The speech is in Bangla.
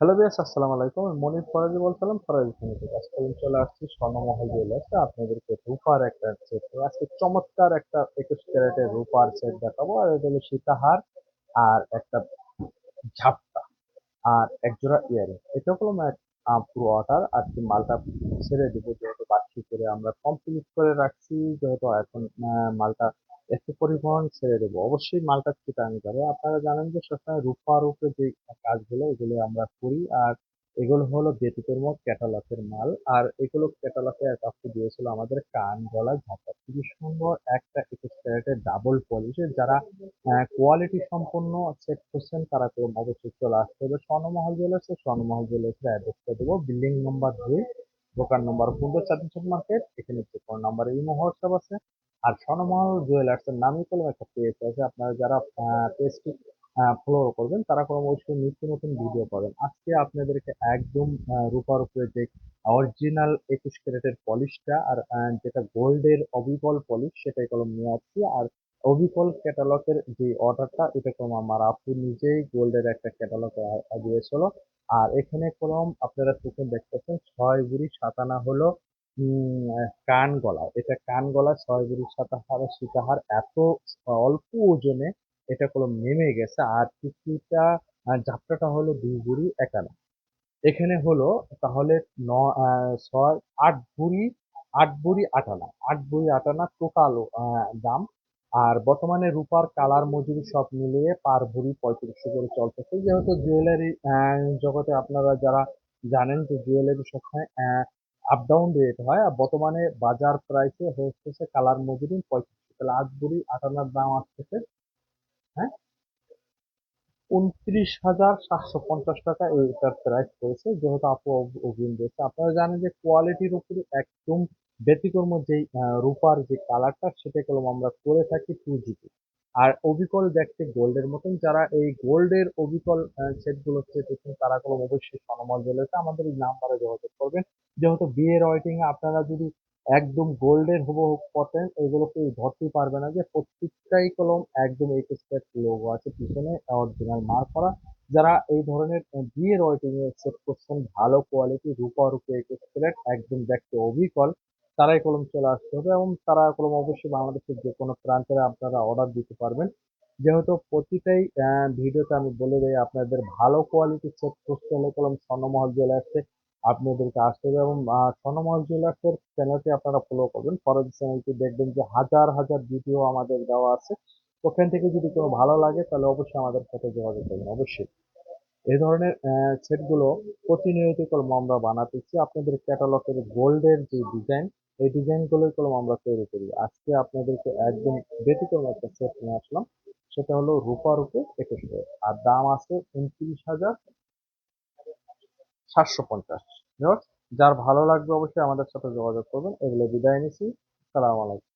হ্যালো বিয়াস আসসালামু আলাইকুম। আমি মনির ফরাজি বলছিলাম, ফরাজি থেকে আজকে আমি চলে আসছি স্বর্ণমহল জুয়েলার্সে আপনাদেরকে রূপার একটা সেট আজকে চমৎকার একটা একুশ ক্যারেটের রূপার সেট দেখাবো। আর এটা হলো সীতাহার আর একটা ঝাপটা আর এক জোড়া ইয়ারিং এটা হলো পুরো অর্ডার আজকে মালটা ছেড়ে দেবো, যেহেতু বাড়তি করে আমরা কমপ্লিট করে রাখছি। যেহেতু এখন মালটা একটু পরিবহন ছেড়ে দেবো। অবশ্যই মালটা চিটাং যাবে। আপনারা জানেন যে সবসময় রূপার উপরে যে কাজগুলো, এগুলো আমরা করি। আর এগুলো হলো ব্যতিক্রম ক্যাটালগের মাল। আর এগুলো ক্যাটালগে কাছে দিয়েছিল আমাদের কান, গলা, ঝাঁটা। খুবই সুন্দর একটা একুশ ডাবল পলিশের যারা কোয়ালিটি সম্পন্ন সেট করছেন তারা তো অবশ্যই চলে আসতে হবে। স্বর্ণমহল জুয়েলার্স স্বর্ণমহল জুয়েলার্সের অ্যাড্রেসটা দেবো। বিল্ডিং নম্বর দুই, দোকান নম্বর পনেরো চাঁদনি মার্কেট এখানে যে ফোন নাম্বার ইমো আছে। আর স্বর্ণমহল জুয়েলার্স এর নামই করলাম একটা পেজ আছে আপনারা যারা পেজটি ফলো করবেন, তারা কোনো অবশ্যই নিত্য নতুন ভিডিও পাবেন। আজকে আপনাদেরকে একদম রূপার উপরে যে অরিজিনাল একুশ ক্যারেটের পলিশটা আর যেটা গোল্ডের অবিকল পলিশ, সেটাই কলম নিয়ে আসছি। আর অবিকল ক্যাটালগের যে অর্ডারটা, এটা কলম আমার আপু নিজেই গোল্ডের একটা ক্যাটালগ দিয়েছিল। আর এখানে কলম আপনারা প্রথম দেখতেছেন, ছয় বুড়ি সাতানা হলো কান গলা। এটা কান গলা ছয় বুড়ি সাতাহার সীতাহার এত অল্প ওজনে এটা কোনো নেমে গেছে। আর কিছুটা যাত্রাটা হলো দুই বুড়ি একানা এখানে হলো তাহলে ন ছয়, আট বুড়ি আট বুড়ি আটানা আট বুড়ি আটানা টোটাল দাম। আর বর্তমানে রূপার, কালার, মজুরি সব মিলিয়ে পার ভরি পঁয়ত্রিশশো করে চলতেছে। যেহেতু জুয়েলারি জগতে আপনারা যারা জানেন যে জুয়েলারি সবসময় আপ ডাউন রেট হয় আর বর্তমানে বাজার প্রাইসে হচ্ছে কালার মজুরি পঁয়ত্রিশশো তাহলে আট বুড়ি আটানার দাম আসতেছে হ্যাঁ উনত্রিশ হাজার সাতশো পঞ্চাশ টাকা এটার প্রাইস পড়েছে, যেহেতু আপু অগ- অগ্রিম দিয়েছে। আপনারা জানেন যে কোয়ালিটির উপরে একদম ব্যতিক্রম যেই রূপার যে কালারটা সেটা কলম আমরা করে থাকি টু জিবি আর অবিকল দেখতে গোল্ডের মতন। যারা এই গোল্ডের অবিকল সেটগুলো চেয়েছেন তারা কলম অবশ্যই সনমল জ্বলেছে আমাদের এই নাম্বারে যোগাযোগ করবেন। যেহেতু বিয়ের ওয়েটিং আপনারা যদি একদম গোল্ডের হুবহু কটেন এগুলোকে ধরতেই পারবে না যে প্রত্যেকটাই কলম একদম একুশ ক্যারেট লোগো আছে, পিছনে অরিজিনাল মার্ক করা। যারা এই ধরনের বিয়ের ওয়েটিং এ সেট করছেন, ভালো কোয়ালিটি রূপা রূপে একুশ ক্যারেট একদম দেখতে অবিকল তারাই কলম চলে আসতে হবে এবং তারা কলম অবশ্যই বাংলাদেশের যে কোনো প্রান্তে আপনারা অর্ডার দিতে পারবেন। যেহেতু প্রতিটাই ভিডিওতে আমি বলে দেই, আপনাদের ভালো কোয়ালিটি সেট করতে হলে কলম স্বর্ণমহল জুয়েলার্সে আপনাদেরকে আসতে হবে এবং স্বর্ণমহল জুয়েলার্সের চ্যানেলটি আপনারা ফলো করবেন। ফরজ চ্যানেলটি দেখবেন যে হাজার হাজার ভিডিও আমাদের দেওয়া আছে। ওখান থেকে যদি কোনো ভালো লাগে, তাহলে অবশ্যই আমাদের সাথে যোগাযোগ করবেন, অবশ্যই। এই ধরনের সেটগুলো প্রতিনিয়ত কলম আমরা বানাতেছি। আপনাদের ক্যাটালগের গোল্ডের যে ডিজাইন এই ডিজাইনগুলোই কলম আমরা তৈরি করি। আজকে আপনাদেরকে একদম ব্যতিক্রম একটা সেট নিয়ে আসলাম। সেটা হলো রূপা রূপে একুশ। আর দাম আছে উনত্রিশ হাজার সাতশো পঞ্চাশ। যার ভালো লাগবে অবশ্যই আমাদের সাথে যোগাযোগ করবেন। এগুলো বিদায় নিছি সালাম আলাইকুম।